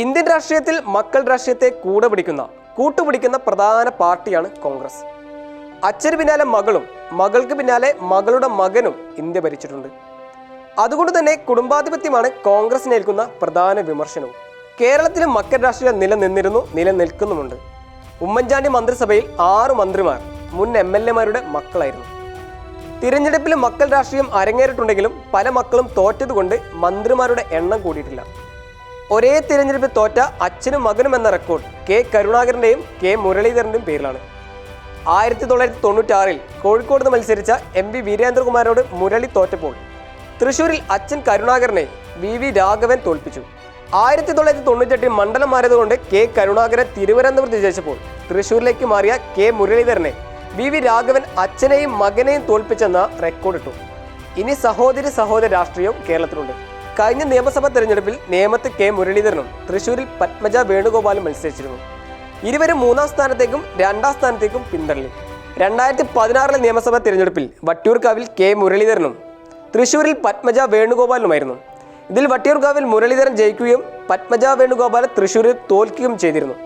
Indian രാഷ്ട്രീയത്തിൽ മക്കൾ രാഷ്ട്രീയത്തെ കൂടെ പിടിക്കുന്ന കൂട്ടുപിടിക്കുന്ന പ്രധാന പാർട്ടിയാണ് കോൺഗ്രസ്. അച്ഛന് പിന്നാലെ മകളും മകൾക്ക് പിന്നാലെ മകളുടെ മകനും ഇന്ത്യ ഭരിച്ചിട്ടുണ്ട്. അതുകൊണ്ട് തന്നെ കുടുംബാധിപത്യമാണ് കോൺഗ്രസിന് ഏൽക്കുന്ന പ്രധാന വിമർശനവും. കേരളത്തിലും മക്കൾ രാഷ്ട്രീയം നിലനിന്നിരുന്നു നിലനിൽക്കുന്നുമുണ്ട്. ഉമ്മൻചാണ്ടി മന്ത്രിസഭയിൽ ആറ് മന്ത്രിമാർ മുൻ എം എൽ എമാരുടെ മക്കളായിരുന്നു. തിരഞ്ഞെടുപ്പിൽ മക്കൾ രാഷ്ട്രീയം അരങ്ങേറിയിട്ടുണ്ടെങ്കിലും പല മക്കളും തോറ്റതുകൊണ്ട് മന്ത്രിമാരുടെ എണ്ണം കൂടിയിട്ടില്ല. ഒരേ തിരഞ്ഞെടുപ്പിൽ തോറ്റ അച്ഛനും മകനും എന്ന റെക്കോർഡ് കെ കരുണാകരന്റെയും കെ മുരളീധരന്റെയും പേരിലാണ്. ആയിരത്തി തൊള്ളായിരത്തി തൊണ്ണൂറ്റാറിൽ കോഴിക്കോട് നിന്ന് മത്സരിച്ച എം വി വീരേന്ദ്രകുമാരോട് മുരളി തോറ്റപ്പോൾ തൃശൂരിൽ അച്ഛൻ കരുണാകരനെ വി വി രാഘവൻ തോൽപ്പിച്ചു. ആയിരത്തി തൊള്ളായിരത്തി തൊണ്ണൂറ്റെട്ടിൽ മണ്ഡലം മാറിയതുകൊണ്ട് കെ കരുണാകരൻ തിരുവനന്തപുരത്ത് ജയിച്ചപ്പോൾ തൃശൂരിലേക്ക് മാറിയ കെ മുരളീധരനെ വി വി രാഘവൻ അച്ഛനെയും മകനെയും തോൽപ്പിച്ചെന്ന റെക്കോർഡിട്ടു ഇനി സഹോദരി സഹോദര രാഷ്ട്രീയവും കേരളത്തിലുണ്ട്. കഴിഞ്ഞ നിയമസഭാ തെരഞ്ഞെടുപ്പിൽ നേമത്ത് കെ മുരളീധരനും തൃശൂരിൽ പത്മജ വേണുഗോപാലും മത്സരിച്ചിരുന്നു. ഇരുവരും മൂന്നാം സ്ഥാനത്തേക്കും രണ്ടാം സ്ഥാനത്തേക്കും പിന്തള്ളി. രണ്ടായിരത്തി പതിനാറിലെ നിയമസഭാ തിരഞ്ഞെടുപ്പിൽ വട്ടിയൂർക്കാവിൽ കെ മുരളീധരനും തൃശൂരിൽ പത്മജ വേണുഗോപാലുമായിരുന്നു. ഇതിൽ വട്ടിയൂർക്കാവിൽ മുരളീധരൻ ജയിക്കുകയും പത്മജ വേണുഗോപാൽ തൃശൂരിൽ തോൽക്കുകയും ചെയ്തിരുന്നു.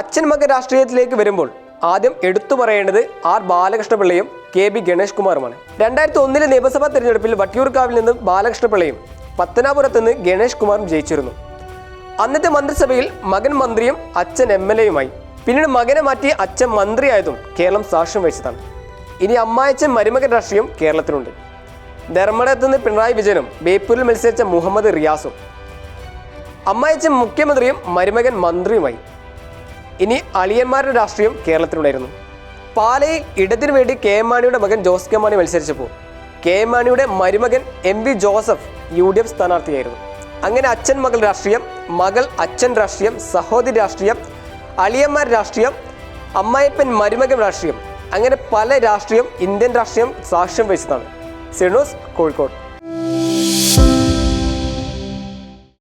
അച്ഛൻ മകൻ രാഷ്ട്രീയത്തിലേക്ക് വരുമ്പോൾ ആദ്യം എടുത്തു പറയേണ്ടത് ആർ ബാലകൃഷ്ണപിള്ളയും കെ ബി ഗണേഷ് കുമാറുമാണ് രണ്ടായിരത്തി ഒന്നിലെ നിയമസഭാ തെരഞ്ഞെടുപ്പിൽ വട്ടിയൂർക്കാവിൽ നിന്ന് ബാലകൃഷ്ണപിള്ളയും പത്തനാപുരത്ത് നിന്ന് ഗണേഷ് കുമാറും ജയിച്ചിരുന്നു. അന്നത്തെ മന്ത്രിസഭയിൽ മകൻ മന്ത്രിയും അച്ഛൻ എം എൽ എയുമായി. പിന്നീട് മകനെ മാറ്റി അച്ഛൻ മന്ത്രിയായതും കേരളം സാക്ഷ്യം വഹിച്ചതാണ്. ഇനി അമ്മായച്ചൻ മരുമകൻ രാഷ്ട്രീയം കേരളത്തിലുണ്ട്. ധർമ്മടത്ത് നിന്ന് പിണറായി വിജയനും ബേപ്പൂരിൽ മത്സരിച്ച മുഹമ്മദ് റിയാസും. അമ്മായച്ചൻ മുഖ്യമന്ത്രിയും മരുമകൻ മന്ത്രിയുമായി. ഇനി അളിയന്മാരുടെ രാഷ്ട്രീയം കേരളത്തിലുണ്ടായിരുന്നു. പാലയിൽ ഇടതിനു വേണ്ടി കെ എം മാണിയുടെ മകൻ ജോസ് കെ മാണി മത്സരിച്ചപ്പോൾ കെ എം മാണിയുടെ മരുമകൻ M V Joseph U D F സ്ഥാനാർത്ഥിയായിരുന്നു. അങ്ങനെ അച്ഛൻ മകൾ രാഷ്ട്രീയം മകൾ അച്ഛൻ രാഷ്ട്രീയം സഹോദരി രാഷ്ട്രീയം അളിയന്മാർ രാഷ്ട്രീയം അമ്മായിപ്പൻ മരുമകൻ രാഷ്ട്രീയം അങ്ങനെ പല രാഷ്ട്രീയം ഇന്ത്യൻ രാഷ്ട്രീയം സാക്ഷ്യം വഹിച്ചതാണ്. സിണൂസ് കോഴിക്കോട്.